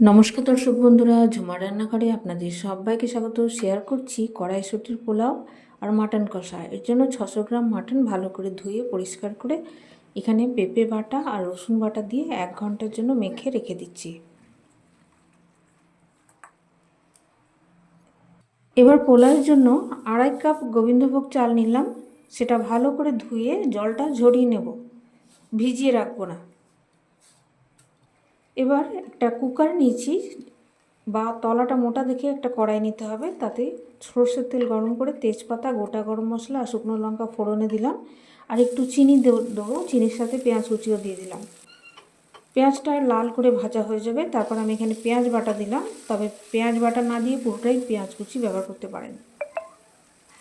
নমস্কার দর্শক বন্ধুরা ঝুমার রান্নাঘরে আপনাদের সবাইকে স্বাগত। শেয়ার করছি কড়াইশুটির পোলাও আর মাটন কষা। এর জন্য ছশো গ্রাম মাটন ভালো করে ধুয়ে পরিষ্কার করে এখানে পেঁপে বাটা আর রসুন বাটা দিয়ে এক ঘণ্টার জন্য মেখে রেখে দিচ্ছি। এবার পোলাওয়ের জন্য আড়াই কাপ গোবিন্দভোগ চাল নিলাম। সেটা ভালো করে ধুয়ে জলটা ঝরিয়ে নেব। ভিজিয়ে রাখব না। এবার একটা কুকার নিয়েছি বা তলাটা মোটা দেখে একটা কড়াই নিতে হবে। তাতে সর্ষের তেল গরম করে তেজপাতা, গোটা গরম মশলা আর শুকনো লঙ্কা ফোড়নে দিলাম। আর একটু চিনি দেবো। চিনির সাথে পেঁয়াজ কুচিও দিয়ে দিলাম। পেঁয়াজটা লাল করে ভাজা হয়ে যাবে। তারপর আমি এখানে পেঁয়াজ বাটা দিলাম। তবে পেঁয়াজ বাটা না দিয়ে পুরোটাই পেঁয়াজ কুচি ব্যবহার করতে পারেন।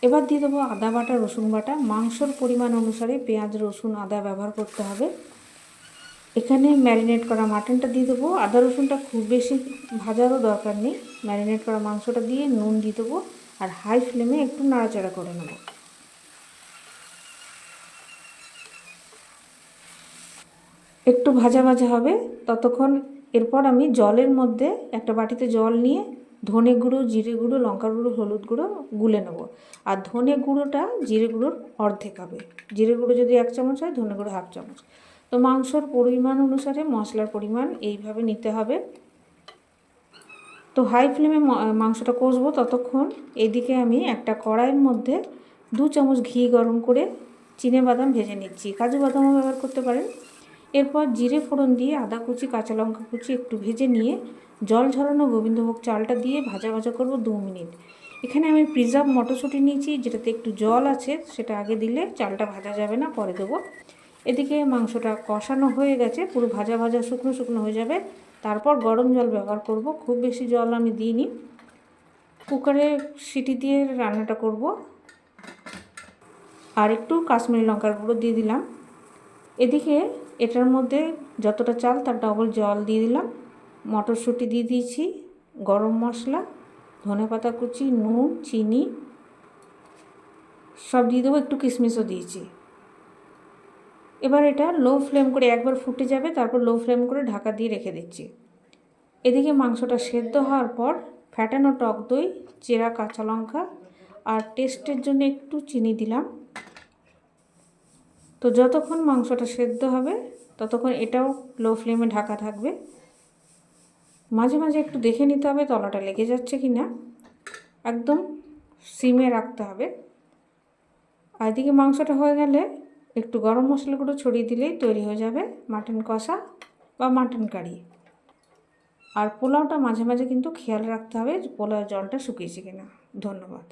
এবার দিয়ে দেবো আদা বাটা, রসুন বাটা। মাংসর পরিমাণ অনুসারে পেঁয়াজ, রসুন, আদা ব্যবহার করতে হবে। এখানে ম্যারিনেট করা মাটনটা দিয়ে দেবো। আদা রসুনটা খুব বেশি ভাজারও দরকার নেই। ম্যারিনেট করা মাংসটা দিয়ে নুন দিয়ে দেবো আর হাই ফ্লেমে একটু নাড়াচাড়া করে নেব। একটু ভাজা ভাজা হবে। ততক্ষণ এরপর আমি জলের মধ্যে একটা বাটিতে জল নিয়ে ধনে গুঁড়ো, জিরে গুঁড়ো লঙ্কা গুঁড়ো, হলুদ গুঁড়ো গুলে নেব। আর ধনে গুঁড়োটা জিরে গুঁড়োর অর্ধেক হবে। জিরে গুঁড়ো যদি এক চামচ হয়, ধনে গুঁড়ো হাফ চামচ। তো মাংসর পরিমাণ অনুসারে মশলার পরিমাণ এইভাবে নিতে হবে। তো হাই ফ্লেমে মাংসটা কষবো ততক্ষণ। এদিকে আমি একটা কড়াইয়ের মধ্যে দু চামচ ঘি গরম করে চিনে বাদাম ভেজে নিচ্ছি। কাজু বাদামও ব্যবহার করতে পারেন। এরপর জিরে ফোড়ন দিয়ে আদা কুচি, কাঁচা লঙ্কা কুচি একটু ভেজে নিয়ে জল ঝরানো গোবিন্দভোগ চালটা দিয়ে ভাজা ভাজা করব দু মিনিট। এখানে আমি প্রিজার্ভ মটরশুঁটি নিয়েছি, যেটাতে একটু জল আছে, সেটা আগে দিলে চালটা ভাজা যাবে না, পরে দেবো। এদিকে মাংসটা কষানো হয়ে গেছে, পুরো ভাজা ভাজা শুকনো শুকনো হয়ে যাবে। তারপর গরম জল ব্যবহার করব, খুব বেশি জল আমি দিইনি। কুকারে সিটি দিয়ে রান্নাটা করব। আর একটু কাশ্মীরি লঙ্কার গুঁড়ো দিয়ে দিলাম। এদিকে এটার মধ্যে যতটা চাল তার ডবল জল দিয়ে দিলাম। মটরশুঁটি দিয়ে দিয়েছি, গরম মশলা, ধনে পাতা কুচি, নুন, চিনি, সব দিয়ে দেবো, একটু কিশমিশও দিয়েছি। এবার এটা লো ফ্লেম করে একবার ফুটে যাবে, তারপর লো ফ্লেম করে ঢাকা দিয়ে রেখে দিচ্ছি। এদিকে মাংসটা সেদ্ধ হওয়ার পর ফ্যাটানো টক দই, চেরা কাঁচা লঙ্কা আর টেস্টের জন্য একটু চিনি দিলাম। তো যতক্ষণ মাংসটা সেদ্ধ হবে, ততক্ষণ এটাও লো ফ্লেমে ঢাকা থাকবে। মাঝে মাঝে একটু দেখে নিতে হবে তলাটা লেগে যাচ্ছে কি না। একদম সিমে রাখতে হবে। আর এদিকে মাংসটা হয়ে গেলে একটু গরম মশলা গুঁড়ো ছড়িয়ে দিলেই তৈরি হয়ে যাবে মাটন কষা বা মাটন কারি। আর পোলাওটা মাঝে মাঝে কিন্তু খেয়াল রাখতে হবে পোলাও জলটা শুকিয়েছে কিনা। ধন্যবাদ।